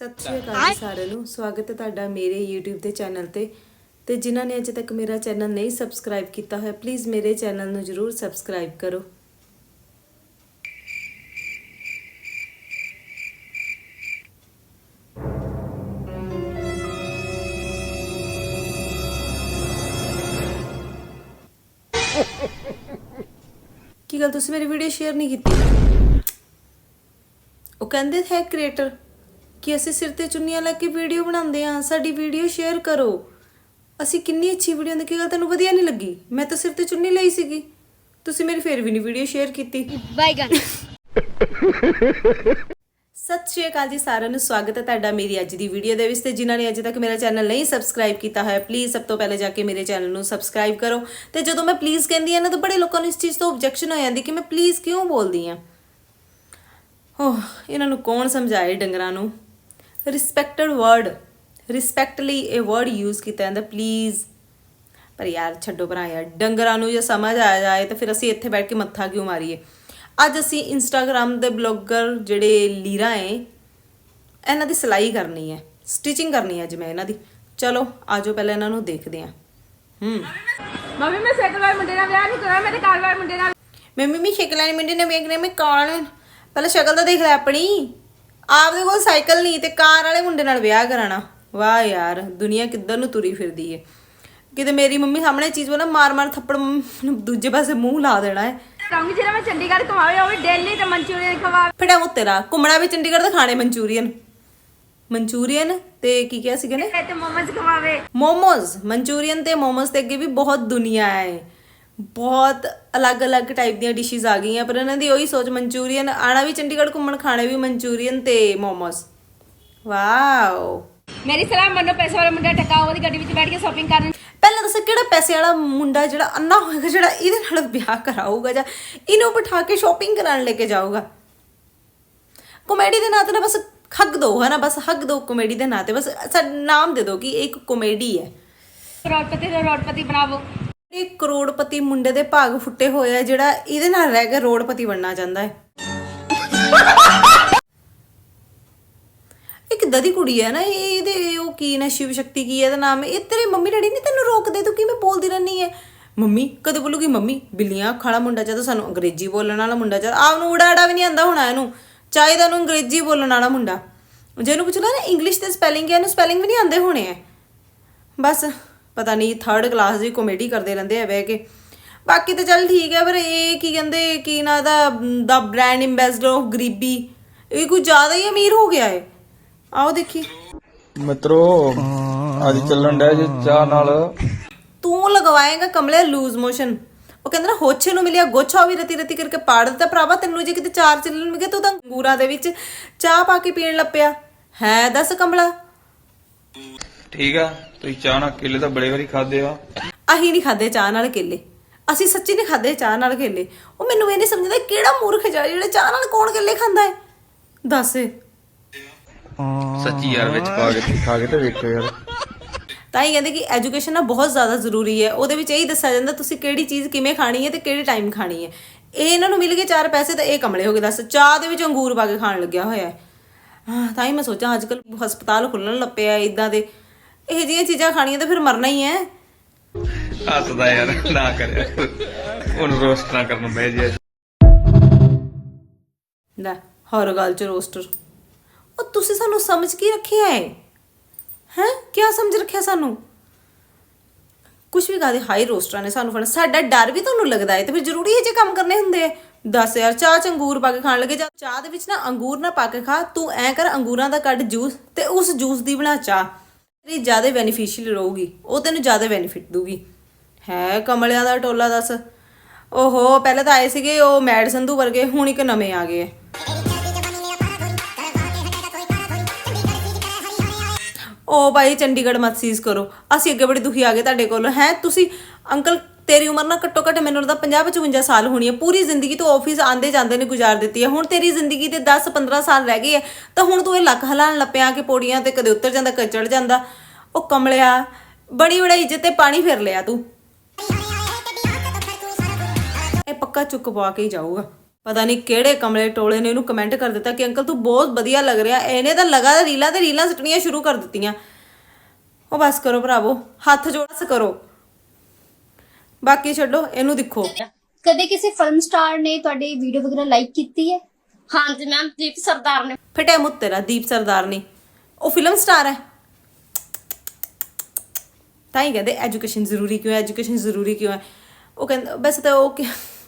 ਸਤਿ ਸ਼੍ਰੀ ਅਕਾਲ ਜੀ ਸਾਰਿਆਂ ਨੂੰ। ਸਵਾਗਤ ਹੈ ਤੁਹਾਡਾ ਮੇਰੇ YouTube ਦੇ ਚੈਨਲ ਤੇ। ਤੇ ਜਿਨ੍ਹਾਂ ਨੇ ਅਜੇ ਤੱਕ ਮੇਰਾ ਚੈਨਲ ਨਹੀਂ ਸਬਸਕ੍ਰਾਈਬ ਕੀਤਾ ਹੋਇਆ ਪਲੀਜ਼ ਮੇਰੇ ਚੈਨਲ ਨੂੰ ਜਰੂਰ ਸਬਸਕ੍ਰਾਈਬ ਕਰੋ। ਕੀ ਗੱਲ ਤੁਸੀਂ ਮੇਰੀ ਵੀਡੀਓ ਸ਼ੇਅਰ ਨਹੀਂ ਕੀਤੀ? ਉਹ ਕਹਿੰਦੇ ਹੈ ਕ੍ਰੀਏਟਰ ਕਿ ਅਸੀਂ ਸਿਰ ਤੇ ਚੁੰਨੀਆਂ ਲੈ ਕੇ ਵੀਡੀਓ ਬਣਾਉਂਦੇ ਆ ਸਾਡੀ ਵੀਡੀਓ ਸ਼ੇਅਰ ਕਰੋ। ਅਸੀਂ ਕਿੰਨੀ ਅੱਛੀ ਵੀਡੀਓ ਦੀ ਕੀ ਗੱਲ ਤੈਨੂੰ ਵਧੀਆ ਨਹੀਂ ਲੱਗੀ। ਮੈਂ ਤਾਂ ਸਿਰ ਤੇ ਚੁੰਨੀ ਲਈ ਸੀਗੀ। ਤੁਸੀਂ ਮੇਰੀ ਫੇਰ ਵੀ ਨਹੀਂ ਵੀਡੀਓ ਸ਼ੇਅਰ ਕੀਤੀ। ਬਾਈਗਨ ਸਤਿ ਸ਼੍ਰੀ ਅਕਾਲ ਜੀ ਸਾਰਿਆਂ ਨੂੰ ਸਵਾਗਤ ਹੈ ਤੁਹਾਡਾ ਮੇਰੀ ਅੱਜ ਦੀ ਵੀਡੀਓ ਦੇ ਵਿੱਚ ਤੇ ਜਿਨ੍ਹਾਂ ਨੇ ਅਜੇ ਤੱਕ ਮੇਰਾ ਚੈਨਲ ਨਹੀਂ ਸਬਸਕ੍ਰਾਈਬ ਕੀਤਾ ਹੋਇਆ ਪਲੀਜ਼ ਸਭ ਤੋਂ ਪਹਿਲੇ ਜਾ ਕੇ ਮੇਰੇ ਚੈਨਲ ਨੂੰ ਸਬਸਕ੍ਰਾਈਬ ਕਰੋ। ਤੇ ਜਦੋਂ ਮੈਂ ਪਲੀਜ਼ ਕਹਿੰਦੀ ਆ ਨਾ ਤਾਂ ਬੜੇ ਲੋਕਾਂ ਨੂੰ ਇਸ ਚੀਜ਼ ਤੋਂ ਆਬਜੈਕਸ਼ਨ ਹੋ ਜਾਂਦੀ ਕਿ ਮੈਂ ਪਲੀਜ਼ ਕਿਉਂ ਬੋਲਦੀ ਆ ਓਹ ਇਹਨਾਂ ਨੂੰ ਕੌਣ ਸਮਝਾਏ ਡੰਗਰਾਂ ਨੂੰ? ਰਿਸਪੈਕਟਡ ਵਰਡ ਰਿਸਪੈਕਟ ਲਈ ਇਹ ਵਰਡ ਯੂਜ਼ ਕੀਤਾ ਜਾਂਦਾ ਪਲੀਜ਼ ਪਰ ਯਾਰ ਛੱਡੋ ਭਰਾ ਯਾਰ ਡੰਗਰਾਂ ਨੂੰ ਜੇ ਸਮਝ ਆ ਜਾਏ ਤਾਂ ਫਿਰ ਅਸੀਂ ਇੱਥੇ ਬੈਠ ਕੇ ਮੱਥਾ ਕਿਉਂ ਮਾਰੀਏ? ਅੱਜ ਅਸੀਂ ਇੰਸਟਾਗ੍ਰam ਦੇ ਬਲੌਗਰ ਜਿਹੜੇ ਲੀਰਾ ਏ ਇਹਨਾਂ ਦੀ ਸਿਲਾਈ ਕਰਨੀ ਹੈ ਸਟਿਚਿੰਗ ਕਰਨੀ ਹੈ ਅੱਜ ਮੈਂ ਇਹਨਾਂ ਦੀ। ਚਲੋ ਆਜੋ ਪਹਿਲਾਂ ਇਹਨਾਂ ਨੂੰ ਦੇਖਦੇ ਹਾਂ ਹੂੰ। ਮੰਮੀ ਮੈਂ ਸਾਈਕਲ ਵਾਲੇ ਮੁੰਡੇ ਨਾਲ ਵਿਆਹ ਨਹੀਂ ਕਰਾਂ ਮੇਰੇ ਕਾਰ ਵਾਲੇ ਮੁੰਡੇ ਨਾਲ ਮੈਂ ਮੰਮੀ ਸ਼ਕਲ ਵਾਲੀ ਮੁੰਡੇ ਨੇ ਵੇਖਨੇ ਮੈਂ ਕੌਣ ਪਹਿਲਾਂ ਸ਼ਕਲ ਤਾਂ ਦੇਖ ਲੈ ਆਪਣੀ। ਆਪਦੇ ਕੋਲ ਸਾਈਕਲ ਨਹੀਂ ਤੇ ਕਾਰ ਵਾਲੇ ਮੁੰਡੇ ਨਾਲ ਵਿਆਹ ਕਰਾਣਾ। ਵਾਹ ਯਾਰ ਦੁਨੀਆ ਕਿੱਧਰ ਨੂੰ ਤੁਰੀ ਫਿਰਦੀ ਏ। ਕਿਤੇ ਮੇਰੀ ਮੰਮੀ ਸਾਹਮਣੇ ਚੀਜ਼ ਬੋਲਾ ਮਾਰ ਮਾਰ ਥੱਪੜ ਦੂਜੇ ਪਾਸੇ ਮੂੰਹ ਲਾ ਦੇਣਾ ਹੈ ਕਹੂੰਗੀ ਜਿਹੜਾ ਮੈਂ ਚੰਡੀਗੜ੍ਹ ਘੁਮਾਵੇ ਉਹ ਵੀ ਦਿੱਲੀ ਤੇ ਮਨਚੂਰੀਅਨ ਖਵਾਵੇ। ਫੜਾ ਮੋ ਤੇਰਾ ਘੁੰਮਣਾ ਵੀ ਚੰਡੀਗੜ੍ਹ ਦਾ ਖਾਣੇ ਮਨਚੂਰੀਅਨ। ਮਨਚੂਰੀਅਨ ਤੇ ਕੀ ਕਿਹਾ ਸੀਗਾ ਨੇ ਤੇ ਮੋਮੋਸ ਖਵਾਵੇ। ਮੋਮੋਜ਼ ਮਨਚੂਰੀਅਨ ਤੇ ਮੋਮੋਜ਼ ਤੇ ਅੱਗੇ ਵੀ ਬਹੁਤ ਦੁਨੀਆ ਹੈ ਬਹੁਤ ਅਲੱਗ-ਅਲੱਗ ਟਾਈਪ ਦੀਆਂ ਡਿਸ਼ਸ ਆ ਗਈਆਂ ਪਰ ਇਹਨਾਂ ਦੀ ਉਹੀ ਸੋਚ ਮਨਚੂਰੀਅਨ ਆਣਾ ਵੀ ਚੰਡੀਗੜ੍ਹ ਘੁੰਮਣ ਖਾਣੇ ਵੀ ਮਨਚੂਰੀਅਨ ਤੇ ਮੋਮੋਜ਼ ਵਾਓ। ਮੇਰੀ ਸਲਾਹ ਮੰਨੋ ਪੈਸੇ ਵਾਲੇ ਮੁੰਡਾ ਟਕਾਓ ਉਹਦੀ ਗੱਡੀ ਵਿੱਚ ਬੈਠ ਕੇ ਸ਼ਾਪਿੰਗ ਕਰਨ ਪਹਿਲਾਂ ਦੱਸੋ ਕਿਹੜਾ ਪੈਸੇ ਵਾਲਾ ਮੁੰਡਾ ਜਿਹੜਾ ਅੰਨਾ ਹੋਏਗਾ ਜਿਹੜਾ ਇਹਦੇ ਨਾਲ ਵਿਆਹ ਕਰਾਊਗਾ ਜਾਂ ਇਹਨੂੰ ਬਿਠਾ ਕੇ ਸ਼ਾਪਿੰਗ ਕਰਾਉਣ ਲੈ ਕੇ ਜਾਊਗਾ? ਕਾਮੇਡੀ ਦੇ ਨਾਂ ਤੇ ਨਾ ਬਸ ਹੱਗ ਦੋ ਹੈ ਨਾ ਬਸ ਹੱਗ ਦੋ ਕਾਮੇਡੀ ਦੇ ਨਾਂ ਤੇ। ਬਸ ਨਾਮ ਦੇ ਦੋ ਕਿ ਇੱਕ ਕਾਮੇਡੀ ਹੈ। ਕਰੋੜਪਤੀ ਦਾ ਰੋਡਪਤੀ ਬਣਾਵੋ। ਇਹ ਕਰੋੜਪਤੀ ਮੁੰਡੇ ਦੇ ਭਾਗ ਫੁੱਟੇ ਹੋਏ ਆ, ਜਿਹੜਾ ਇਹਦੇ ਨਾਲ ਰਹਿ ਕੇ ਰੋੜਪਤੀ ਬਣਨਾ ਚਾਹੁੰਦਾ ਹੈ। ਇਹ ਕਿੱਦਾਂ ਕੁੜੀ ਹੈ ਨਾ, ਇਹ- ਇਹਦੇ ਉਹ ਕੀ ਨਾ, ਸ਼ਿਵ ਸ਼ਕਤੀ ਕੀ ਹੈ ਇਹਦਾ ਨਾਮ ਇਹ ਤੇਰੇ ਮੰਮੀ ਡੈਡੀ ਨਹੀਂ ਤੈਨੂੰ ਰੋਕਦੇ, ਤੂੰ ਕਿਵੇਂ ਬੋਲਦੀ ਰਹਿੰਦੀ ਹੈ ਮੰਮੀ, ਕਦੇ ਬੋਲੂਗੀ ਮੰਮੀ? ਬਿੱਲੀਆਂ, ਖਾਲਾ ਮੁੰਡਾ ਚਾਹੀਦਾ ਸਾਨੂੰ ਅੰਗਰੇਜ਼ੀ ਬੋਲਣ ਵਾਲਾ ਮੁੰਡਾ ਚਾਹੀਦਾ ਆਪ ਨੂੰ ਉੜਾ ਉੜਾ ਵੀ ਨਹੀਂ ਆਂਦਾ ਹੋਣਾ ਇਹਨੂੰ। ਚਾਹੀਦਾ ਨੂੰ ਅੰਗਰੇਜ਼ੀ ਬੋਲਣ ਵਾਲਾ ਮੁੰਡਾ। ਜੇ ਇਹਨੂੰ ਪੁੱਛ ਲੈ ਨਾ, ਇੰਗਲਿਸ਼ ਤੇ ਸਪੈਲਿੰਗ ਹੈ ਇਹਨੂੰ ਸਪੈਲਿੰਗ ਵੀ ਨਹੀਂ ਆਉਂਦੇ ਹੋਣੇ ਹੈ ਬਸ। ਪਤਾ ਨਹੀਂ ਥਰਡ ਕਲਾਸ ਦੀ ਕਾਮੇਡੀ ਕਰਦੇ ਰਹਿੰਦੇ ਆ ਬਹਿ ਕੇ। ਬਾਕੀ ਤਾਂ ਚੱਲ ਠੀਕ ਹੈ ਪਰ ਇਹ ਕੀ ਕਹਿੰਦੇ ਕੀ ਨਾ ਦਾ ਦਾ ਬ੍ਰਾਂਡ ਐਮਬੈਸਡਰ ਆਫ ਗਰੀਬੀ ਇਹ ਕੁਝ ਜ਼ਿਆਦਾ ਹੀ ਅਮੀਰ ਹੋ ਗਿਆ ਹੈ ਆਓ ਦੇਖੀ ਮਿੱਤਰੋ ਅੱਜ ਚੱਲਣ ਡਿਆ ਜੀ ਚਾਹ ਨਾਲ। ਤੂੰ ਲਗਵਾਏਗਾ ਕਮਲੇ ਲੂਜ਼ ਮੋਸ਼ਨ ਉਹ ਕਹਿੰਦਾ ਨਾ ਹੋਛੇ ਨੂੰ ਮਿਲਿਆ ਗੋਛਾ ਵੀ ਰਤੀ ਰਤੀ ਕਰਕੇ ਪਾੜ ਦਿੱਤਾ। ਭਰਾਵਾ ਤੈਨੂੰ ਜੇ ਕਿਤੇ ਚਾਰ ਚੱਲਣ ਮਿਗੇ ਤੂੰ ਤਾਂ ਅੰਗੂਰਾਂ ਦੇ ਵਿੱਚ ਚਾਹ ਪਾ ਕੇ ਪੀਣ ਲੱਪਿਆ। ਹੈ ਦੱਸ ਕਮਲਾ। ਠੀਕ ਆ ਤੁਸੀਂ ਚਾਹ ਨਾਲ ਕੇਲੇ ਤਾਂ ਬੜੇ ਵਾਰੀ ਖਾਦੇ ਆ। ਅਸੀਂ ਨਹੀਂ ਖਾਦੇ ਚਾਹ ਨਾਲ ਕੇਲੇ। ਅਸੀਂ ਸੱਚੀ ਨਹੀਂ ਖਾਦੇ ਚਾਹ ਨਾਲ ਕੇਲੇ। ਉਹ ਮੈਨੂੰ ਇਹ ਨਹੀਂ ਸਮਝਦਾ ਕਿਹੜਾ ਮੂਰਖ ਜਾ ਜਿਹੜਾ ਚਾਹ ਨਾਲ ਕੌਣ ਕੇਲੇ ਖਾਂਦਾ ਹੈ? ਦੱਸ। ਸੱਚੀ ਯਾਰ ਵਿੱਚ ਪਾ ਕੇ ਖਾ ਕੇ ਤੇ ਵੇਖੋ ਯਾਰ। ਤਾਂ ਹੀ ਕਹਿੰਦੇ ਕਿ ਐਜੂਕੇਸ਼ਨ ਨਾ ਬਹੁਤ ਜ਼ਿਆਦਾ ਜ਼ਰੂਰੀ ਹੈ। ਉਹਦੇ ਵਿੱਚ ਇਹ ਹੀ ਦੱਸਿਆ ਜਾਂਦਾ ਤੁਸੀਂ ਕਿਹੜੀ ਚੀਜ਼ ਕਿਵੇਂ ਖਾਣੀ ਹੈ ਤੇ ਕਿਹੜੇ ਟਾਈਮ ਖਾਣੀ ਹੈ। ਇਹ ਇਹਨਾਂ ਨੂੰ ਮਿਲ ਗਏ ਚਾਰ ਪੈਸੇ ਤਾਂ ਇਹ ਕਮਲੇ ਹੋ ਗਏ ਦੱਸ। ਚਾਹ ਦੇ ਵਿੱਚ ਅੰਗੂਰ ਪਾ ਕੇ ਖਾਣ ਲੱਗਿਆ ਹੋਇਆ ਹੈ। ਤਾਂ ਹੀ ਮੈਂ ਸੋਚਾਂ ਅੱਜ ਕੱਲ ਹਸਪਤਾਲ ਖੁੱਲਣ ਲੱਪੇ ਆ ਇਦਾਂ ਦੇ। ਇਹ ਜਿਹੀਆਂ ਚੀਜ਼ਾਂ ਖਾਣੀਆਂ ਤਾਂ ਫਿਰ ਮਰਨਾ ਹੀ ਹੈ। ਹੱਸਦਾ ਯਾਰ ਨਾ ਕਰਿਆ। ਉਹਨੂੰ ਰੋਸਟ ਨਾ ਕਰਨ ਬਹਿ ਜਾ ਲੈ ਹਰ ਗੱਲ ਚ ਰੋਸਟਰ। ਉਹ ਤੁਸੀਂ ਸਾਨੂੰ ਸਮਝ ਕੀ ਰੱਖਿਆ ਹੈ ਹੈ? ਕੀ ਸਮਝ ਰੱਖਿਆ ਸਾਨੂੰ? ਕੁਝ ਵੀ ਕਹਦੇ ਹਾਈ ਰੋਸਟਰਾਂ ਨੇ ਸਾਨੂੰ ਫੜ ਸਾਡਾ ਡਰ ਵੀ ਤੁਹਾਨੂੰ ਲੱਗਦਾ ਹੈ ਤੇ ਫਿਰ ਜ਼ਰੂਰੀ ਹੈ ਜੇ ਕੰਮ ਕਰਨੇ ਹੁੰਦੇ ਆ ਦੱਸ ਯਾਰ ਚਾਹ ਚ ਅੰਗੂਰ ਪਾ ਕੇ ਖਾਣ ਲੱਗੇ। ਜਾਂ ਚਾਹ ਦੇ ਵਿੱਚ ਨਾ ਅੰਗੂਰ ਨਾ ਪਾ ਕੇ ਖਾ। ਤੂੰ ਐ ਕਰ ਅੰਗੂਰਾਂ ਦਾ ਕੱਢ ਜੂਸ ਤੇ ਉਸ ਜੂਸ ਦੀ ਬਣਾ ਚਾਹ। ਤੇਰੀ ਜ਼ਿਆਦਾ ਬੈਨੀਫੀਸ਼ੀਅਲ ਰਹੂਗੀ, ਉਹ ਤੈਨੂੰ ਜ਼ਿਆਦਾ ਬੈਨੀਫਿਟ ਦੂਗੀ ਹੈ ਕਮਲਿਆਂ ਦਾ ਟੋਲਾ ਦੱਸ। ਓਹੋ, ਪਹਿਲਾਂ ਤਾਂ ਆਏ ਸੀਗੇ ਉਹ ਮੈਡ ਸੰਧੂ ਵਰਗੇ, ਹੁਣ ਇੱਕ ਨਵੇਂ ਆ ਗਏ ਆ। ਓ ਭਾਈ ਚੰਡੀਗੜ੍ਹ ਮਤ ਸੀਜ਼ ਕਰੋ। ਅਸੀਂ ਅੱਗੇ ਬੜੇ ਦੁਖੀ ਆ ਗਏ ਤੁਹਾਡੇ ਕੋਲ। ਹੈ, ਤੁਸੀਂ ਅੰਕਲ ਤੇਰੀ ਉਮਰ ਨਾ ਘੱਟੋ ਘੱਟ ਮੈਨੂੰ ਲੱਗਦਾ 50 55 ਸਾਲ ਹੋਣੀ ਹੈ ਪੂਰੀ ਜ਼ਿੰਦਗੀ ਤੂੰ ਆਫਿਸ ਆਂਦੇ ਜਾਂਦੇ ਨੇ ਗੁਜ਼ਾਰ ਦਿੱਤੀ ਹੈ ਹੁਣ ਤੇਰੀ ਜ਼ਿੰਦਗੀ ਦੇ 10 15 ਸਾਲ ਰਹਿ ਗਏ ਆ, ਤਾਂ ਹੁਣ ਤੂੰ ਇਹ ਲੱਕ ਹਲਾਣ ਲੱਪਿਆ ਕਿ ਪੌੜੀਆਂ ਤੇ ਕਦੇ ਉੱਤਰ ਜਾਂਦਾ, ਕਦੇ ਚੜ ਜਾਂਦਾ। ਉਹ ਕਮਲਿਆ, ਬੜੀ ਬੜਾ ਇੱਜ਼ਤ ਤੇ ਪਾਣੀ ਫਿਰ ਲਿਆ ਤੂੰ। ਇਹ ਪੱਕਾ ਚੁੱਕ ਪਵਾ ਕੇ ਹੀ ਜਾਊਗਾ। ਪਤਾ ਨਹੀਂ ਕਿਹੜੇ ਕਮਲੇ ਟੋਲੇ ਨੇ ਇਹਨੂੰ ਕਮੈਂਟ ਕਰ ਦਿੱਤਾ ਕਿ ਅੰਕਲ ਤੂੰ ਬਹੁਤ ਵਧੀਆ ਲੱਗ ਰਿਹਾ। ਇਹਨੇ ਤਾਂ ਲਗਾਤਾਰ ਰੀਲਾਂ ਤੇ ਰੀਲਾਂ ਸੁੱਟਣੀਆਂ ਸ਼ੁਰੂ ਕਰ ਦਿੱਤੀਆਂ। ਉਹ ਬਸ ਕਰੋ ਭਰਾਵੋ, ਹੱਥ ਜੋੜਸ ਕਰੋ। ਬਾਕੀ ਛੱਡੋ ਇਹਨੂੰ ਦੇਖੋ। ਕਦੇ ਕਿਸੇ ਫਿਲਮ ਸਟਾਰ ਨੇ ਤੁਹਾਡੀ ਵੀਡੀਓ ਵਗੈਰਾ ਲਾਈਕ ਕੀਤੀ ਹੈ? ਹਾਂਜੀ ਮੈਮ ਦੀਪ ਸਰਦਾਰ ਨੇ। ਫਟਿਆ ਮੁੱਤ ਤੇਰਾ ਦੀਪ ਸਰਦਾਰ ਨੇ। ਉਹ ਫਿਲਮ ਸਟਾਰ ਹੈ। ਤਾਂ ਹੀ ਕਹਿੰਦੇ ਐਜੂਕੇਸ਼ਨ ਜ਼ਰੂਰੀ ਕਿਉਂ ਹੈ ਐਜੂਕੇਸ਼ਨ ਜ਼ਰੂਰੀ ਕਿਉਂ ਹੈ? ਉਹ ਕਹਿੰਦਾ ਵੈਸੇ ਤਾਂ ਉਹ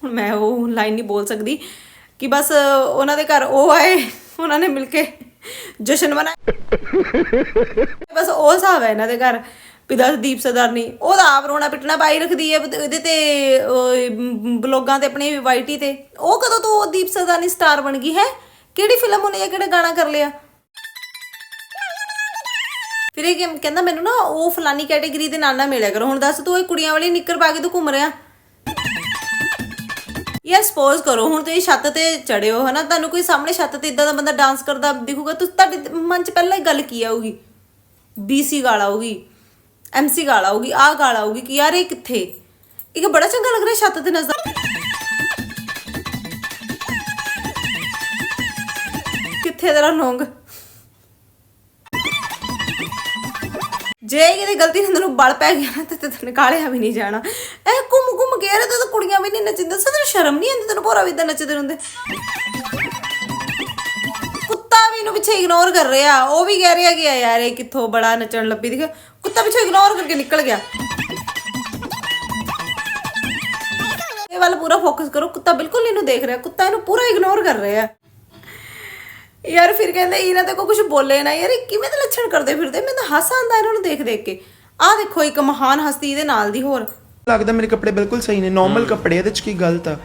ਮੈਂ ਉਹ ਲਾਈਨ ਨਹੀਂ ਬੋਲ ਸਕਦੀ ਕਿ ਬਸ ਉਹਨਾਂ ਦੇ ਘਰ ਉਹ ਆਏ ਉਹਨਾਂ ਨੇ ਮਿਲ ਕੇ ਜਸ਼ਨ ਮਨਾਇਆ। ਬਸ ਉਹ ਹਿਸਾਬ ਹੈ ਇਹਨਾਂ ਦੇ ਘਰ। ਵੀ ਦੱਸ ਦੀਪ ਸਰਦਾਰਨੀ ਉਹਦਾ ਆਪ ਰੋਣਾ ਪਿੱਟਣਾ ਪਾਈ ਰੱਖਦੀ ਹੈ ਇਹਦੇ ਤੇ ਉਹ, ਬਲੌਗਾਂ ਤੇ ਆਪਣੇ ਵਾਈਟੀ ਤੇ। ਉਹ ਕਦੋਂ ਤੋਂ ਉਹ ਦੀਪ ਸਰਦਾਰਨੀ ਸਟਾਰ ਬਣ ਗਈ ਹੈ? ਕਿਹੜੀ ਫਿਲਮ ਉਹਨੇ ਜਾਂ ਕਿਹੜਾ ਗਾਣਾ ਕਰ ਲਿਆ? ਫਿਰ ਇਹ ਕਹਿੰਦਾ ਮੈਨੂੰ ਨਾ ਉਹ ਫਲਾਨੀ ਕੈਟੇਗਰੀ ਦੇ ਨਾਲ ਨਾ ਮਿਲਿਆ ਕਰੋ। ਹੁਣ ਦੱਸ ਤੂੰ ਇਹ ਕੁੜੀਆਂ ਵਾਲੀ ਨਿੱਕਰ ਪਾ ਕੇ ਤੂੰ ਘੁੰਮ ਰਿਹਾ? ਯਾਰ ਸਪੋਜ਼ ਕਰੋ ਹੁਣ ਤੁਸੀਂ ਛੱਤ ਤੇ ਚੜਿਓ ਹੋ ਹਨਾ? ਤੁਹਾਨੂੰ ਕੋਈ ਸਾਹਮਣੇ ਛੱਤ ਤੇ ਇਦਾਂ ਦਾ ਬੰਦਾ ਡਾਂਸ ਕਰਦਾ ਦਿਖੂਗਾ ਤੁਸੀਂ ਤੁਹਾਡੇ ਮਨ 'ਚ ਪਹਿਲਾਂ ਹੀ ਗੱਲ ਕੀ ਆਊਗੀ? ਬੀਸੀ ਗਾਲ ਆਊਗੀ। ਐਮਸੀ ਗਾਲ ਆਊਗੀ, ਆਹ ਗਾਲ ਆਊਗੀ ਕਿ ਯਾਰ ਇਹ ਕਿੱਥੇ? ਇਹ ਬੜਾ ਚੰਗਾ ਲੱਗ ਰਿਹਾ ਛੱਤ ਤੇ ਨਜ਼ਰ। ਕਿੱਥੇ ਤੇਰਾ ਨੋਂਗ? ਜੇ ਕਿਤੇ ਗਲਤੀ ਨਾਲ ਤੈਨੂੰ ਬਲ ਪੈ ਗਿਆ ਨਾ, ਤੇ ਤੈਨੂੰ ਨਿਕਾਲਿਆ ਵੀ ਨਹੀਂ ਜਾਣਾ। ਇਹ ਘੁੰਮ ਘੁੰਮ ਕੇ ਰੇ ਤਾਂ ਕੁੜੀਆਂ ਵੀ ਨਹੀਂ ਨੱਚਦੀਆਂ। ਤੈਨੂੰ ਸ਼ਰਮ ਨਹੀਂ ਆਉਂਦੀ? ਤੈਨੂੰ ਭੋਰਾ ਵੀ ਇਦਾਂ ਨੱਚਦੇ ਰਹਿੰਦੇ। ਕੁੱਤਾ ਵੀ ਇਹਨੂੰ ਪਿੱਛੇ ਇਗਨੋਰ ਕਰ ਰਿਹਾ। ਉਹ ਵੀ ਕਹਿ ਰਿਹਾ ਕਿ ਯਾਰ ਇਹ ਕਿੱਥੋਂ ਬੜਾ ਨੱਚਣ ਲੱਭੀ ਦਿਖ ਕੁੱਤਾ ਪਿੱਛੇ ਇਗਨੋਰ ਕਰਕੇ ਨਿਕਲ ਗਿਆ। ਇਹ ਵੱਲ ਪੂਰਾ ਫੋਕਸ ਕਰੋ ਕੁੱਤਾ ਬਿਲਕੁਲ ਇਹਨੂੰ ਦੇਖ ਰਿਹਾ ਕੁੱਤਾ ਇਹਨੂੰ ਪੂਰਾ ਇਗਨੋਰ ਕਰ ਰਿਹਾ ਯਾਰ ਫਿਰ ਕਹਿੰਦੇ ਇਹਨਾਂ ਤੇ ਕੋ ਕੁਝ ਬੋਲੇ ਨਾ ਯਾਰ ਇਹ ਕਿਵੇਂ ਦੇ ਲੱਛਣ ਕਰਦੇ ਫਿਰਦੇ ਮੈਨੂੰ ਤਾਂ ਹਾਸਾ ਆਉਂਦਾ ਇਹਨਾਂ ਨੂੰ ਦੇਖ ਦੇਖ ਕੇ। ਆਹ ਦੇਖੋ ਇੱਕ ਮਹਾਨ ਹਸਤੀ ਇਹਦੇ ਨਾਲ ਦੀ ਹੋਰ। ਲੱਗਦਾ ਮੇਰੇ ਕੱਪੜੇ ਬਿਲਕੁਲ ਸਹੀ ਨੇ ਨਾਰਮਲ ਕੱਪੜੇ ਇਹਦੇ ਚ ਕੀ ਗਲਤ ਆ?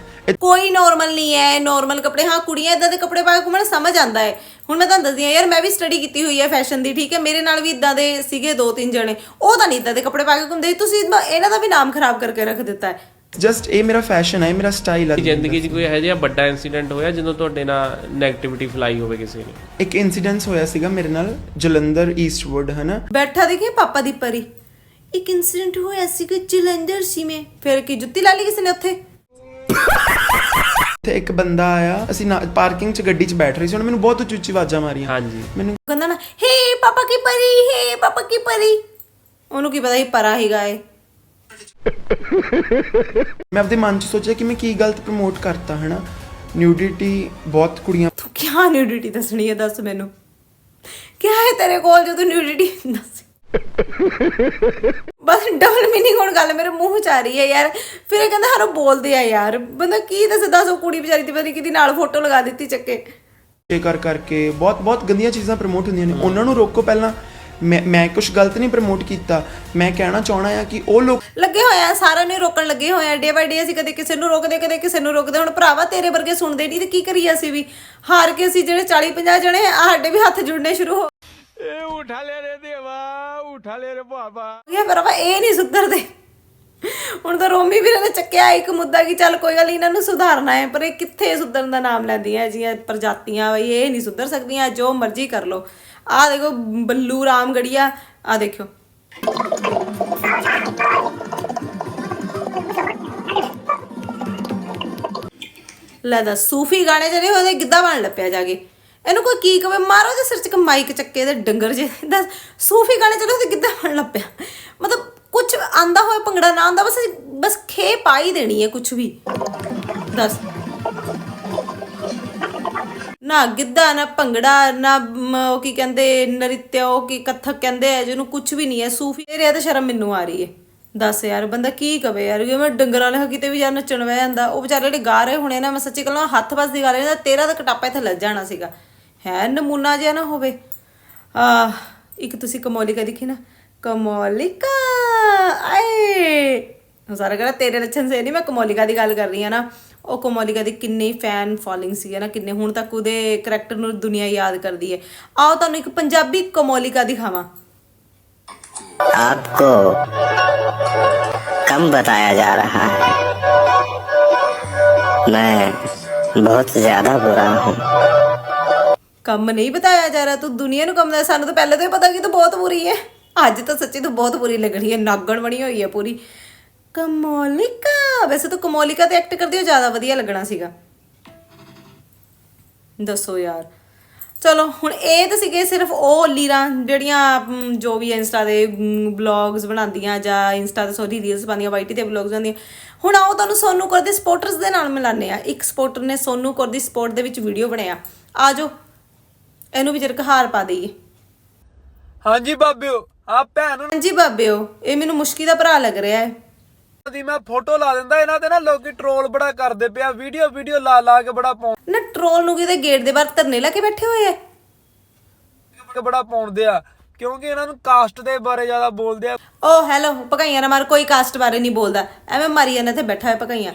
ਕੋਈ ਨਾਰਮਲ ਨਹੀਂ ਹੈ ਨਾਰਮਲ ਕੱਪੜੇ ਹਾਂ ਕੁੜੀਆਂ ਇਦਾਂ ਦੇ ਕੱਪੜੇ ਪਾ ਕੇ ਘੁੰਮਣ ਸਮਝ ਆਂਦਾ ਹੈ। ਹੁਣ ਮੈਂ ਤੁਹਾਨੂੰ ਦੱਸਦੀ ਹਾਂ ਯਾਰ ਮੈਂ ਵੀ ਸਟੱਡੀ ਕੀਤੀ ਹੋਈ ਹੈ ਫੈਸ਼ਨ ਦੀ ਠੀਕ ਹੈ? ਮੇਰੇ ਨਾਲ ਵੀ ਇਦਾਂ ਦੇ ਸੀਗੇ ਦੋ ਤਿੰਨ ਜਣੇ। ਉਹ ਤਾਂ ਨਹੀਂ ਇਦਾਂ ਦੇ ਕੱਪੜੇ ਪਾ ਕੇ ਘੁੰਮਦੇ। ਤੁਸੀਂ ਇਹਨਾਂ ਦਾ ਵੀ ਨਾਮ ਖਰਾਬ ਕਰਕੇ ਰੱਖ ਦਿੱਤਾ ਹੈ। ਜਸਟ ਇਹ ਮੇਰਾ ਫੈਸ਼ਨ ਹੈ ਮੇਰਾ ਸਟਾਈਲ ਹੈ। ਜ਼ਿੰਦਗੀ 'ਚ ਕੋਈ ਇਹੋ ਜਿਹਾ ਵੱਡਾ ਇਨਸੀਡੈਂਟ ਹੋਇਆ ਜਦੋਂ ਤੁਹਾਡੇ ਨਾਲ 네ਗੇਟਿਵਿਟੀ ਫਲਾਈ ਹੋਵੇ ਕਿਸੇ ਨੇ? ਇੱਕ ਇਨਸੀਡੈਂਸ ਹੋਇਆ ਸੀਗਾ ਮੇਰੇ ਨਾਲ ਜਲੰਧਰ ਈਸਟਵੁੱਡ ਹਨਾ? ਬੈਠਾ ਦੇਖੇ ਪਾਪਾ ਦੀ ਪਰੀ। ਇੱਕ ਇਨਸੀਡੈਂਟ ਹੋਇਆ ਸੀ ਕਿ ਜਲੰਧਰ ਸੀ ਮੈਂ। ਫਿਰ ਕੀ ਜੁੱਤੀ ਲਾ ਲਈ ਕਿਸੇ ਨੇ ਉੱਥੇ? ਤੇ ਇੱਕ ਬੰਦਾ ਆਇਆ ਅਸੀਂ ਪਾਰਕਿੰਗ 'ਚ ਗੱਡੀ 'ਚ ਬੈਠ ਰਹੇ ਸੀ ਉਹਨੇ ਮੈਨੂੰ ਬਹੁਤ ਉੱਚੀ ਉੱਚੀ ਆਵਾਜ਼ਾਂ ਮਾਰੀਆਂ। ਹਾਂਜੀ। ਮੈਨੂੰ ਕਹਿੰਦਾ ਨਾ ਹੇ ਪਾਪਾ ਕੀ ਪਰੀ ਹੇ ਪਾਪਾ ਕੀ ਪਰੀ। ਉਹਨੂੰ ਕੀ ਪਤਾ ਸੀ ਪਰਾ ਹੀਗਾ ਇਹ। ਮੈਂ ਆਪਦੇ ਮਨ 'ਚ ਸੋਚਿਆ ਕਿ ਮੈਂ ਕੀ ਗਲਤ ਪ੍ਰਮੋਟ ਕਰਤਾ ਹਨਾ? ਨਿਊਡਿਟੀ ਬਹੁਤ ਕੁੜੀਆਂ ਤੂੰ ਕਿਆ ਨਿਊਡਿਟੀ ਦੱਸਣੀ ਹੈ ਦੱਸ ਮੈਨੂੰ। ਕਿਆ ਹੈ ਤੇਰੇ ਕੋਲ ਜਦੋਂ ਨਿਊਡਿਟੀ ਦੱਸ ਬਸ ਡਬਲ ਮੀਨਿੰਗ ਹੁਣ ਗੱਲ ਮੇਰੇ ਮੂੰਹ ਚ ਆ ਰਹੀ ਹੈ ਯਾਰ। ਫਿਰ ਇਹ ਕਹਿੰਦਾ ਹਰੋ ਬੋਲਦੇ ਆ ਯਾਰ। ਬੰਦਾ ਕੀ ਦੱਸ ਦੱਸ ਉਹ ਕੁੜੀ ਵਿਚਾਰੀ ਦੀ ਪਤਾ ਨੀ ਕਿਹਦੀ ਨਾਲ ਫੋਟੋ ਲਗਾ ਦਿੱਤੀ ਚੱਕੇ। ਇਹ ਕਰ ਕਰਕੇ ਬਹੁਤ ਬਹੁਤ ਗੰਦੀਆਂ ਚੀਜ਼ਾਂ ਪ੍ਰਮੋਟ ਹੁੰਦੀਆਂ ਨੇ। ਉਹਨਾਂ ਨੂੰ ਰੋਕੋ ਪਹਿਲਾਂ। ਮੈਂ ਮੈਂ ਕੁਝ ਗਲਤ ਨਹੀਂ ਪ੍ਰਮੋਟ ਕੀਤਾ। ਮੈਂ ਕਹਿਣਾ ਚਾਹਣਾ ਆ ਕਿ ਉਹ ਲੋਕ ਲੱਗੇ ਹੋਏ ਆ ਸਾਰਿਆਂ ਨੂੰ ਰੋਕਣ ਲੱਗੇ ਹੋਏ ਆ। ਡੇ ਬਾਈ ਡੇ ਅਸੀਂ ਕਦੇ ਕਿਸੇ ਨੂੰ ਰੋਕਦੇ ਕਦੇ ਕਿਸੇ ਨੂੰ ਰੋਕਦੇ। ਹੁਣ ਭਰਾਵਾ ਤੇਰੇ ਵਰਗੇ ਸੁਣਦੇ ਨਹੀਂ ਤੇ ਕੀ ਕਰੀਏ ਅਸੀਂ ਵੀ? ਹਾਰ ਕੇ ਅਸੀਂ ਜਿਹੜੇ 40 50 ਜਣੇ ਆ ਸਾਡੇ ਵੀ ਹੱਥ ਜੁੜਨੇ ਸ਼ੁਰੂ ਹੋ ਇਹ ਉਠਾ ਲੈ ਰੇ ਦੇਵਾ। ਉਠਾ ਲੈ ਰੇ ਬਾਬਾ ਇਹ ਭਰਾਵਾ ਇਹ ਨਹੀਂ ਸੁਧਰਦੇ। ਹੁਣ ਤਾਂ ਰੋਮੀ ਵੀਰੇ ਨੇ ਚੱਕਿਆ ਇੱਕ ਮੁੱਦਾ ਕਿ ਚੱਲ ਕੋਈ ਗੱਲ ਨੀ, ਇਹਨਾਂ ਨੂੰ ਸੁਧਾਰਨਾ ਹੈ ਪਰ ਇਹ ਕਿੱਥੇ ਸੁਧਰਨ ਦਾ ਨਾਮ ਲੈਂਦੀਆਂ ਜੀਆਂ ਪ੍ਰਜਾਤੀਆਂ ਬਈ ਇਹ ਨਹੀਂ ਸੁਧਰ ਸਕਦੀਆਂ ਜੋ ਮਰਜ਼ੀ ਕਰ ਲੋ ਆਹ ਦੇਖੋ ਬੱਲੂ ਰਾਮ ਰਾਮਗੜੀਆ ਆਹ ਦੇਖਿਓ। ਲੈ ਦਾ ਸੂਫੀ ਗਾਣੇ ਜਿਹੜੇ ਉਹਦੇ ਗਿੱਧਾ ਬਣ ਲੱਪਿਆ ਜਾ ਇਹਨੂੰ ਕੋਈ ਕੀ ਕਵੇ? ਮਾਰੋ ਦੇ ਸਿਰ ਚ ਮਾਈਕ ਚੱਕੇ ਦੇ ਡੰਗਰ ਜੇ। ਦੱਸ, ਸੂਫੀ ਗਾਣੇ ਜਿਹੜੇ ਉਹਦੇ ਗਿੱਧਾ ਬਣ ਲੱਪਿਆ ਮਤਲਬ ਕੁਝ ਆਂਦਾ ਹੋਇਆ ਭੰਗੜਾ ਨਾ ਆਂਦਾ, ਬਸ ਬਸ ਖੇ ਪਾਈ ਦੇਣੀ ਹੈ ਕੁਝ ਵੀ। ਦੱਸ। ਨਾ ਗਿੱਧਾ, ਨਾ ਭੰਗੜਾ, ਨਾ ਉਹ ਕੀ ਕਹਿੰਦੇ, ਨ੍ਰਿਤਿਆ, ਉਹ ਕੀ ਕੱਥਕ ਕਹਿੰਦੇ ਆ, ਜਿਹਨੂੰ ਕੁਝ ਵੀ ਨਹੀਂ ਹੈ, ਸੂਫੀ। ਤੇਰੇ ਤਾਂ ਸ਼ਰਮ ਮੈਨੂੰ ਆ ਰਹੀ ਹੈ। ਦੱਸ ਯਾਰ, ਬੰਦਾ ਕੀ ਕਵੇ ਯਾਰ? ਜੇ ਮੈਂ ਡੰਗਰਾਂ ਵਾਲੇ ਕਿਤੇ ਵੀ ਜਾਂ ਨੱਚਣ ਵੈ ਜਾਂਦਾ, ਉਹ ਵਿਚਾਰੇ ਜਿਹੜੇ ਗਾ ਰਹੇ ਹੋਣੇ ਨਾ, ਮੈਂ ਸੱਚੀ ਕਹਾਂ ਹੱਥ ਵੱਸ ਦੀ ਗੱਲ ਇਹਦਾ ਤੇਰਾ ਤਾਂ ਕਟਾਪਾ ਇੱਥੇ ਲੱਜ ਜਾਣਾ ਸੀਗਾ। ਹੈ ਨਮੂਨਾ ਜਿਹਾ ਨਾ ਹੋਵੇ ਆ ਇੱਕ ਤੁਸੀਂ ਕਮੋਲਿਕਾ ਦਿਖੀ ਨਾ ਕਮੋਲਿਕਾ ਆਏ ਉਹ ਸਾਰਾ ਕਹਿੰਦਾ ਤੇਰੇ ਲੱਛਣ ਸੇ ਨਹੀਂ ਮੈਂ ਕਮੋਲਿਕਾ ਦੀ ਗੱਲ ਕਰ ਰਹੀ ਆ ਨਾ ਉਹ ਕਮੋਲਿਕਾ ਦੀ ਕਿੰਨੀ ਫੈਨ ਫੋਲੋਇੰਗ ਸੀ ਨਾ ਕਿੰਨੇ ਹੁਣ ਤੱਕ ਉਹਦੇ ਕਰੈਕਟਰ ਨੂੰ ਦੁਨੀਆ ਯਾਦ ਕਰਦੀ ਹੈ ਆਓ ਤੁਹਾਨੂੰ ਇੱਕ ਪੰਜਾਬੀ ਕਮੋਲਿਕਾ ਦਿਖਾਵਾਂ आपको कम बताया जा रहा है मैं बहुत ज्यादा बुरा हूँ ਕੰਮ ਨਹੀਂ ਬਤਾਇਆ ਜਾ ਰਿਹਾ ਤੂੰ ਦੁਨੀਆ ਨੂੰ ਕੰਮ ਦਾ ਸਾਨੂੰ ਤਾਂ ਪਹਿਲੇ ਤੋਂ ਹੀ ਪਤਾ ਕਿ ਤੂੰ ਬਹੁਤ ਬੁਰੀ ਹੈ। ਅੱਜ ਤਾਂ ਸੱਚੀ ਤੂੰ ਬਹੁਤ ਬੁਰੀ ਲੱਗ ਹੈ ਨਾਗਣ ਬਣੀ ਹੋਈ ਹੈ ਪੂਰੀ। ਕਮੋਲਿਕਾ ਵੈਸੇ ਤੂੰ ਕਮੋਲਿਕਾ ਤੇ ਐਕਟ ਕਰਦੀ ਹੋ ਜ਼ਿਆਦਾ ਵਧੀਆ ਲੱਗਣਾ ਸੀਗਾ। ਦੱਸੋ ਯਾਰ। ਚਲੋ ਹੁਣ ਇਹ ਤਾਂ ਸੀਗੇ ਸਿਰਫ ਉਹ ਲੀਰਾਂ ਜਿਹੜੀਆਂ ਮ, ਜੋ ਵੀ ਇੰਸਟਾ ਦੇ ਵਲੌਗਸ ਬਣਾਉਂਦੀਆਂ ਜਾਂ ਇੰਸਟਾ ਤੇ ਸੌਰੀ ਰੀਲਸ ਪਾਉਂਦੀਆਂ ਵਾਈਟੀ ਤੇ ਵਲੌਗਸ ਬਣਾਉਂਦੀਆਂ ਹੁਣ ਆਓ ਤੁਹਾਨੂੰ ਸੋਨੂ ਕੌਰ ਦੇ ਸਪੋਰਟਰਸ ਦੇ ਨਾਲ ਮਿਲਾਨੇ ਆ ਇੱਕ ਸਪੋਰਟਰ ਨੇ ਸੋਨੂ ਕੌਰ ਦੀ ਸਪੋਰਟ ਦੇ ਵਿੱਚ ਵੀਡੀਓ ਬਣਾਇਆ। ਆ ਜਾਓ। ਇਹਨੂੰ ਵੀ ਜਰਕ ਹਾਰ ਪਾ ਦਈਏ। ਹਾਂਜੀ ਬਾਬਿਓ ਆ ਭੈਣ ਹਾਂਜੀ ਬਾਬਿਓ ਇਹ ਮੈਨੂੰ ਮੁਸ਼ਕੀ ਦਾ ਭਰਾ ਲੱਗ ਰਿਹਾ ਹੈ। ਦੀ ਮੈਂ ਫੋਟੋ ਲਾ ਦਿੰਦਾ ਇਹਨਾਂ ਤੇ ਨਾ ਲੋਕੀ ਟਰੋਲ ਬੜਾ ਕਰਦੇ ਪਿਆ ਵੀਡੀਓ ਵੀਡੀਓ ਲਾ ਲਾ ਕੇ ਬੜਾ ਪਾਉਣ ਨਾ ਟਰੋਲ ਨੂੰ ਕਿਤੇ ਗੇਟ ਦੇ ਬਾਹਰ ਧਰਨੇ ਲਾ ਕੇ ਬੈਠੇ ਹੋਏ ਐ ਬੜਾ ਪਾਉਂਦੇ ਆ ਕਿਉਂਕਿ ਇਹਨਾਂ ਨੂੰ ਕਾਸਟ ਦੇ ਬਾਰੇ ਜ਼ਿਆਦਾ ਬੋਲਦੇ ਆ। ਓ ਹੈਲੋ ਭਕਾਈਆਂ ਨਾ ਮਾਰ ਕੋਈ ਕਾਸਟ ਬਾਰੇ ਨਹੀਂ ਬੋਲਦਾ। ਐਵੇਂ ਮਾਰੀ ਜਾਂਦਾ ਤੇ ਬੈਠਾ ਹੋਇਆ ਭਕਾਈਆਂ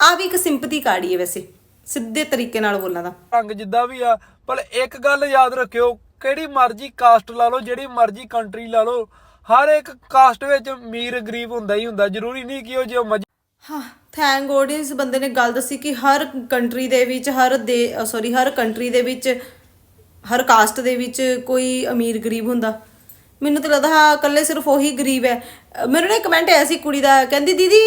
ਆ ਵੀ ਇੱਕ ਸਿੰਪਥੀ ਕਾਰਡ ਹੀ ਹੈ ਵੈਸੇ। ਸਿੱਧੇ ਤਰੀਕੇ ਨਾਲ ਬੋਲਣਾ ਦਾ ਰੰਗ ਜਿੱਦਾਂ ਵੀ ਆ ਪਰ ਇੱਕ ਗੱਲ ਯਾਦ ਰੱਖਿਓ ਕਿਹੜੀ ਮਰਜ਼ੀ ਕਾਸਟ ਲਾ ਲਓ ਜਿਹੜੀ ਮਰਜ਼ੀ ਕੰਟਰੀ ਲਾ ਲਓ ਹਰ ਇੱਕ ਕਾਸਟ ਵਿੱਚ ਅਮੀਰ ਗਰੀਬ ਹੁੰਦਾ ਹੀ ਹੁੰਦਾ ਜ਼ਰੂਰੀ ਨਹੀਂ ਕਿ ਉਹ ਜੇ ਮਰਜ਼ੀ ਹਾਂ ਥੈਂਕ ਗੋਡ ਇਸ ਬੰਦੇ ਨੇ ਗੱਲ ਦੱਸੀ ਕਿ ਹਰ ਕੰਟਰੀ ਦੇ ਵਿੱਚ ਹਰ ਦੇ ਸੌਰੀ ਹਰ ਕੰਟਰੀ ਦੇ ਵਿੱਚ ਹਰ ਕਾਸਟ ਦੇ ਵਿੱਚ ਕੋਈ ਅਮੀਰ ਗਰੀਬ ਹੁੰਦਾ। ਮੈਨੂੰ ਤਾਂ ਲੱਗਦਾ ਇਕੱਲੇ ਸਿਰਫ ਉਹੀ ਗਰੀਬ ਹੈ। ਮੈਨੂੰ ਨਾ ਕਮੈਂਟ ਆਇਆ ਸੀ ਕੁੜੀ ਦਾ, ਕਹਿੰਦੀ, ਦੀਦੀ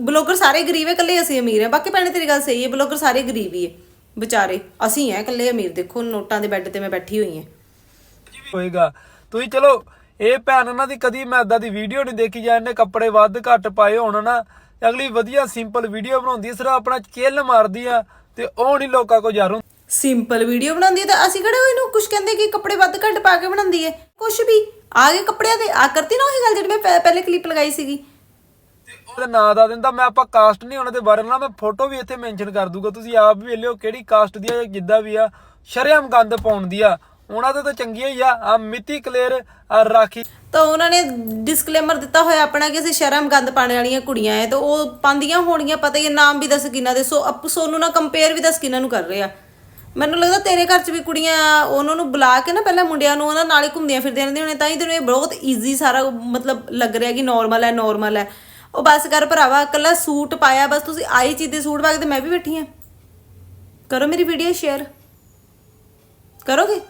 ਬਲੌਗਰ ਸਾਰੇ ਗਰੀਬ ਹੈ, ਇਕੱਲੇ ਅਸੀਂ ਅਮੀਰ ਹੈ। ਬਾਕੀ ਭੈਣੇ, ਤੇਰੀ ਗੱਲ ਸਹੀ ਹੈ, ਬਲੌਗਰ ਸਾਰੇ ਗਰੀਬ ਹੀ ਹੈ, ਵਿਚਾਰੇ। ਅਸੀਂ ਹੈ ਇਕੱਲੇ ਅਮੀਰ, ਦੇਖੋ, ਨੋਟਾਂ ਦੇ ਬੈੱਡ ਤੇ ਮੈਂ ਬੈਠੀ ਹੋਈ ਹਾਂ। ਹੋਏਗਾ। ਤੁਸੀਂ ਚਲੋ, ਇਹ ਭੈਣ ਉਹਨਾਂ ਦੀ ਕਦੀ ਮੈਂ ਏਦਾਂ ਦੀ ਵੀਡੀਓ ਨਹੀਂ ਦੇਖੀ ਜਾਂ ਇਹਨੇ ਕੱਪੜੇ ਵੱਧ ਘੱਟ ਪਾਏ ਹੋਣ ਨਾ, ਅਗਲੀ ਵਧੀਆ ਸਿੰਪਲ ਵੀਡੀਓ ਬਣਾਉਂਦੀ ਸਿਰਫ ਆਪਣਾ ਚਿੱਲ ਮਾਰਦੀ ਆ ਤੇ ਉਹ ਨਹੀਂ ਲੋਕਾਂ ਕੋ ਯਾਰ ਸਿੰਪਲ ਵੀਡੀਓ ਬਣਾਉਂਦੀ ਹੈ ਤਾਂ ਅਸੀਂ ਕਿਹੜੇ ਇਹਨੂੰ ਕੁਝ ਕਹਿੰਦੇ ਕਿ ਕੱਪੜੇ ਵੱਧ ਘੱਟ ਪਾ ਕੇ ਬਣਾਉਂਦੀ ਹੈ? ਕੁਝ ਵੀ। ਆ ਗਏ ਕੱਪੜਿਆਂ ਦੇ। ਆ ਕਰਤੀ ਨਾ ਉਹੀ ਗੱਲ ਜਿਹੜੀ ਮੈਂ ਪਹਿ- ਪਹਿਲੇ ਕਲਿੱਪ ਲਗਾਈ ਸੀਗੀ। ਉਹਦੇ ਨਾਂ ਦਾ ਦਿੰਦਾ ਮੈਂ ਆਪਾਂ ਕਾਸਟ ਨਹੀਂ ਉਹਨਾਂ ਦੇ ਬਾਰੇ ਨਾਲ ਮੈਂ ਫੋਟੋ ਵੀ ਇੱਥੇ ਮੈਂਸ਼ਨ ਕਰ ਦੂੰਗਾ। ਤੁਸੀਂ ਆਪ ਵੀ ਵੇਲਿਓ ਕਿਹੜੀ ਕਾਸਟ ਦੀ ਆ ਜਾਂ ਜਿੱਦਾਂ ਵੀ ਆ। ਸ਼ਰਮ ਗੰਦ ਪਾਉਣ ਦੀ ਆ। ਉਹਨਾਂ ਦੇ ਤਾਂ ਚੰਗੀਆਂ ਹੀ ਆ। ਆ ਮਿੱਤੀ ਕਲੇਰ ਆ ਰਾਖੀ। ਤਾਂ ਉਹਨਾਂ ਨੇ ਡਿਸਕਲੇਮਰ ਦਿੱਤਾ ਹੋਇਆ ਆਪਣਾ ਕਿ ਅਸੀਂ ਸ਼ਰਮ ਗੰਦ ਪਾਣੇ ਵਾਲੀਆਂ ਕੁੜੀਆਂ ਐ ਤਾਂ ਉਹ ਪਾਉਂਦੀਆਂ ਹੋਣਗੀਆਂ ਪਤਾ ਹੀ ਨਾਮ ਵੀ ਦੱਸ ਕਿਨਾਂ ਦੇ। ਸੋ ਅਪ ਸੋਨੂੰ ਨਾਲ ਕੰਪੇਅਰ ਵੀ ਦੱਸ ਕਿਨਾਂ ਨੂੰ ਕਰ ਰਹੇ ਆ। ਮੈਨੂੰ ਲੱਗਦਾ ਤੇਰੇ ਘਰ 'ਚ ਵੀ ਕੁੜੀਆਂ, ਉਹਨਾਂ ਨੂੰ ਬੁਲਾ ਕੇ ਨਾ ਪਹਿਲਾਂ ਮੁੰਡਿਆਂ ਨੂੰ ਉਹਨਾਂ ਨਾਲ ਹੀ ਘੁੰਮਦੀਆਂ ਫਿਰਦੀਆਂ ਰਹਿੰਦੀਆਂ ਨੇ ਤਾਂ ਹੀ ਤੈਨੂੰ ਇਹ ਬਹੁਤ ਈਜ਼ੀ ਸਾਰਾ ਮਤਲਬ ਲੱਗ ਰਿਹਾ ਕਿ ਨਾਰਮਲ ਹੈ ਨਾਰਮਲ ਹੈ। ਉਹ ਬਸ ਕਰ ਭਰਾਵਾ, ਇਕੱਲਾ ਸੂਟ ਪਾਇਆ, ਬਸ ਤੁਸੀਂ ਆਈ ਚੀਜ਼ ਦੇ ਸੂਟ ਪਾ ਕੇ ਤੇ ਮੈਂ ਵੀ ਬੈਠੀ ਆ ਕਰੋ ਮੇਰੀ ਵੀਡੀਓ ਸ਼ੇਅਰ ਕਰੋਗੇ?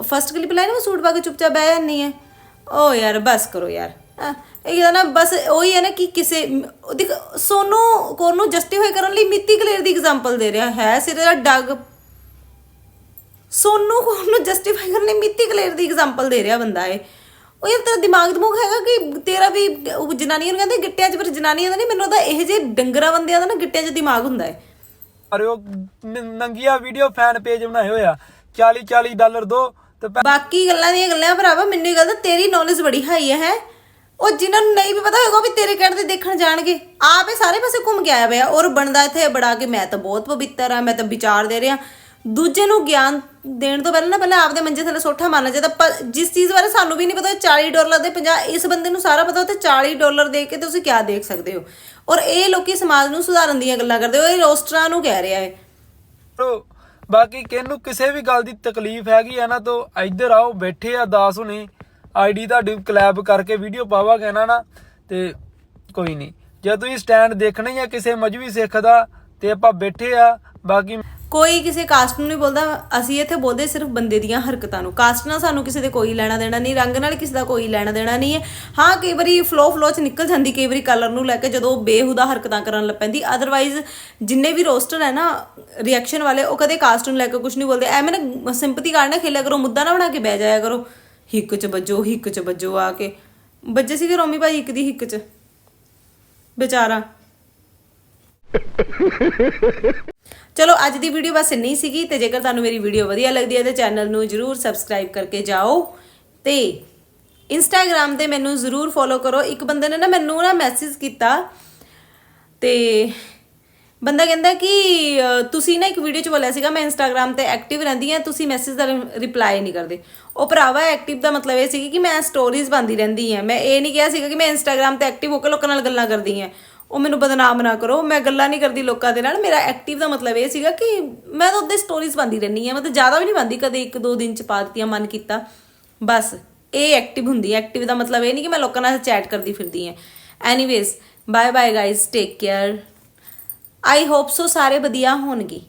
ਫਸਟ ਕਲਿੱਪ ਲਾਈ ਨਾ ਸੂਟ ਪਾ ਕੇ ਚੁੱਪਚਾਪ ਬਹਿ ਜਾਂਦੀ ਹੈ। ਓ ਯਾਰ, ਬਸ ਕਰੋ ਯਾਰ। ਹੈਂ। ਇਹ ਨਾ, ਬਸ ਉਹੀ ਹੈ ਨਾ ਕਿ ਕਿਸੇ ਉਹ ਦੇਖ, ਸੋਨੂ ਕੋਰ ਨੂੰ ਜਸਟੀਫਾਈ ਕਰਨ ਲਈ ਮਿੱਤੀ ਕਲੇਰ ਦੀ ਐਗਜ਼ਾਮਪਲ ਦੇ ਰਿਹਾ। ਹੈ ਸਿਰੇ ਦਾ ਡੱਗ ਸੋਨੂ ਕੋਰ ਨੂੰ ਜਸਟੀਫਾਈ ਕਰਨ ਲਈ ਮਿੱਤੀ ਕਲੇਰ ਦੀ ਐਗਜ਼ਾਮਪਲ ਦੇ ਰਿਹਾ ਬੰਦਾ ਏ ਉਹ ਯਾਰ ਤੇਰਾ ਦਿਮਾਗ ਦਮੂਗ ਹੈਗਾ ਕਿ ਤੇਰਾ ਵੀ ਉਹ ਜਨਾਨੀਆਂ ਨੂੰ ਕਹਿੰਦੇ ਗਿੱਟਿਆਂ 'ਚ ਪਰ ਜਨਾਨੀਆਂ ਦਾ ਨਹੀਂ ਮੈਨੂੰ ਤਾਂ ਇਹ ਜੇ ਡੰਗਰਾ ਬੰਦਿਆਂ ਦਾ ਨਾ ਗਿੱਟਿਆਂ 'ਚ ਦਿਮਾਗ ਹੁੰਦਾ ਹੈ। ਪਰ ਉਹ ਨੰਗੀਆਂ ਵੀਡੀਓ ਫੈਨ ਪੇਜ ਬਣਾਏ ਹੋਏ ਆ। 40 40 ਡਾਲਰ ਦੋ ਤੇ ਬਾਕੀ ਗੱਲਾਂ ਦੀਆਂ ਗੱਲਾਂ ਭਰਾਵਾ ਮੈਨੂੰ ਇਹ ਗੱਲ ਤਾਂ ਤੇਰੀ ਨੌਲੇਜ ਬੜੀ ਹਾਈ ਹੈ। ਉਹ ਜਿਨ੍ਹਾਂ ਨੂੰ ਨਹੀਂ ਵੀ ਪਤਾ ਹੋਏਗਾ ਵੀ ਤੇਰੇ ਕਹਿਣ ਤੇ ਦੇਖਣ ਜਾਣਗੇ। ਆਪੇ ਸਾਰੇ ਪਾਸੇ ਘੁੰਮ ਕੇ ਆਇਆ ਹੋਇਆ ਔਰ ਬਣਦਾ ਇੱਥੇ ਬੜਾ ਕੇ ਮੈਂ ਤਾਂ ਬਹੁਤ ਪਵਿੱਤਰ ਆ ਮੈਂ ਤਾਂ ਵਿਚਾਰ ਦੇ ਰਿਹਾ। ਦੂਜੇ ਨੂੰ ਗਿਆਨ ਦੇਣ ਤੋਂ ਪਹਿਲਾਂ ਨਾ ਪਹਿਲਾਂ ਆਪਦੇ ਮੰਜੇ ਥੱਲੇ ਸੋਠਾ ਮਾਰਨਾ ਚਾਹੀਦਾ। ਜਿਸ ਚੀਜ਼ ਬਾਰੇ ਸਾਨੂੰ ਵੀ ਨਹੀਂ ਪਤਾ 40 ਡਾਲਰ ਦੇ 50 ਇਸ ਬੰਦੇ ਨੂੰ ਸਾਰਾ ਪਤਾ ਤੇ 40 ਡਾਲਰ ਦੇ ਕੇ ਤੁਸੀਂ ਕੀ ਦੇਖ ਸਕਦੇ ਹੋ? ਔਰ ਇਹ ਲੋਕੀ ਸਮਾਜ ਨੂੰ ਸੁਧਾਰਨ ਦੀਆਂ ਗੱਲਾਂ ਕਰਦੇ ਹੋ, ਇਹ ਰੋਸਟਰਾਂ ਨੂੰ ਕਹਿ ਰਿਹਾ ਹੈ। ਬਾਕੀ ਕਿਹਨੂੰ ਕਿਸੇ ਵੀ ਗੱਲ ਦੀ ਤਕਲੀਫ ਹੈਗੀ ਆ ਨਾ, ਤਾਂ ਇੱਧਰ ਆਓ, ਬੈਠੇ ਆ ਦਾਸ ਹੁਣੀ, ਆਈਡੀ ਤੁਹਾਡੀ ਕਲੈਬ ਕਰਕੇ ਵੀਡੀਓ ਪਾਵਾਂਗੇ ਨਾ ਨਾ ਤੇ ਕੋਈ ਨਹੀਂ। ਜੇ ਤੁਸੀਂ ਸਟੈਂਡ ਦੇਖਣਾ ਹੀ ਆ, ਕਿਸੇ ਮਜਬੀ ਸਿੱਖ ਦਾ, ਤੇ ਆਪਾਂ ਬੈਠੇ ਆ, ਬਾਕੀ ਕੋਈ ਕਿਸੇ ਕਾਸਟ ਨੂੰ ਨਹੀਂ ਬੋਲਦਾ, ਅਸੀਂ ਇੱਥੇ ਬੋਲਦੇ ਸਿਰਫ ਬੰਦੇ ਦੀਆਂ ਹਰਕਤਾਂ ਨੂੰ। ਕਾਸਟ ਨਾਲ ਸਾਨੂੰ ਕਿਸੇ ਦੇ ਕੋਈ ਲੈਣਾ ਦੇਣਾ ਨਹੀਂ, ਰੰਗ ਨਾਲ ਕਿਸੇ ਦਾ ਕੋਈ ਲੈਣਾ ਦੇਣਾ ਨਹੀਂ ਹੈ। ਹਾਂ, ਕਈ ਵਾਰੀ ਫਲੋ ਫਲੋ ਚ ਨਿਕਲ ਜਾਂਦੀ, ਕਈ ਵਾਰੀ ਕਲਰ ਨੂੰ ਲੈ ਕੇ ਜਦੋਂ ਉਹ ਹਰਕਤਾਂ ਕਰਨ ਲੱਗ ਪੈਂਦੀ। ਅਦਰਵਾਈਜ਼ ਜਿੰਨੇ ਵੀ ਰੋਸਟਰ ਹੈ ਨਾ ਰਿਐਕਸ਼ਨ ਵਾਲੇ, ਉਹ ਕਦੇ ਕਾਸਟ ਨੂੰ ਲੈ ਕੇ ਕੁਝ ਨਹੀਂ ਬੋਲਦੇ। ਐਵੇਂ ਨਾ ਸਿੰਪਥੀ ਕਾਰਡ ਨਾ ਖੇਲਿਆ ਕਰੋ, ਮੁੱਦਾ ਨਾ ਬਣਾ ਕੇ ਬਹਿ ਜਾਇਆ ਕਰੋ। ਹਿੱਕ ਚ ਵੱਜੋ, ਹਿੱਕ ਚ ਵੱਜੋ ਆ ਕੇ। ਵੱਜੇ ਸੀਗੇ ਰੋਮੀ ਭਾਈ ਇੱਕ ਦੀ ਹਿੱਕ ਚ। ਵਿਚਾਰਾ। ਚਲੋ ਅੱਜ ਦੀ ਵੀਡੀਓ ਬਸ ਇੰਨੀ ਸੀਗੀ ਤੇ ਜੇਕਰ ਤੁਹਾਨੂੰ ਮੇਰੀ ਵੀਡੀਓ ਵਧੀਆ ਲੱਗਦੀ ਹੈ ਤਾਂ ਚੈਨਲ ਨੂੰ ਜਰੂਰ ਸਬਸਕ੍ਰਾਈਬ ਕਰਕੇ ਜਾਓ। ਤੇ ਇੰਸਟਾਗ੍ਰam ਤੇ ਮੈਨੂੰ ਜਰੂਰ ਫੋਲੋ ਕਰੋ। ਇੱਕ ਬੰਦੇ ਨੇ ਨਾ ਮੈਨੂੰ ਨਾ ਮੈਸੇਜ ਕੀਤਾ ਤੇ ਬੰਦਾ ਕਹਿੰਦਾ ਕਿ ਤੁਸੀਂ ਨਾ ਇੱਕ ਵੀਡੀਓ ਚ ਬੋਲਿਆ ਸੀਗਾ, ਮੈਂ ਇੰਸਟਾਗ੍ਰam ਤੇ ਐਕਟਿਵ ਰਹਿੰਦੀ ਹਾਂ, ਤੁਸੀਂ ਮੈਸੇਜ ਦਾ ਰਿਪਲਾਈ ਨਹੀਂ ਕਰਦੇ। ਉਹ ਭਰਾਵਾ ਐਕਟਿਵ ਦਾ ਮਤਲਬ ਇਹ ਸੀ ਕਿ ਮੈਂ ਸਟੋਰੀਜ਼ ਪਾਉਂਦੀ ਰਹਿੰਦੀ ਹਾਂ। ਮੈਂ ਇਹ ਨਹੀਂ ਕਿਹਾ ਸੀਗਾ ਕਿ ਮੈਂ ਇੰਸਟਾਗ੍ਰam ਤੇ ਐਕਟਿਵ ਹੋ ਕੇ ਲੋਕਾਂ ਨਾਲ ਗੱਲਾਂ ਕਰਦੀ ਹਾਂ। ਉਹ ਮੈਨੂੰ ਬਦਨਾਮ ਨਾ ਕਰੋ, ਮੈਂ ਗੱਲਾਂ ਨਹੀਂ ਕਰਦੀ ਲੋਕਾਂ ਦੇ ਨਾਲ। ਮੇਰਾ ਐਕਟਿਵ ਦਾ ਮਤਲਬ ਇਹ ਸੀਗਾ ਕਿ ਮੈਂ ਤਾਂ ਉਹਦੇ ਸਟੋਰੀਜ਼ ਪਾਉਂਦੀ ਰਹਿੰਦੀ ਹਾਂ। ਮਤਲਬ ਜ਼ਿਆਦਾ ਵੀ ਨਹੀਂ ਪਾਉਂਦੀ ਕਦੇ ਇੱਕ ਦੋ ਦਿਨ ਚ ਪਾ ਦਿੱਤੀਆਂ, ਮਨ ਕੀਤਾ। ਬਸ, ਇਹ ਐਕਟਿਵ ਹੁੰਦੀ ਹੈ। ਐਕਟਿਵ ਦਾ ਮਤਲਬ ਇਹ ਨਹੀਂ ਕਿ ਮੈਂ ਲੋਕਾਂ ਨਾਲ ਚੈਟ ਕਰਦੀ ਫਿਰਦੀ ਹਾਂ। Anyways bye bye guys take care I hope so ਸਾਰੇ ਵਧੀਆ ਹੋਣਗੇ।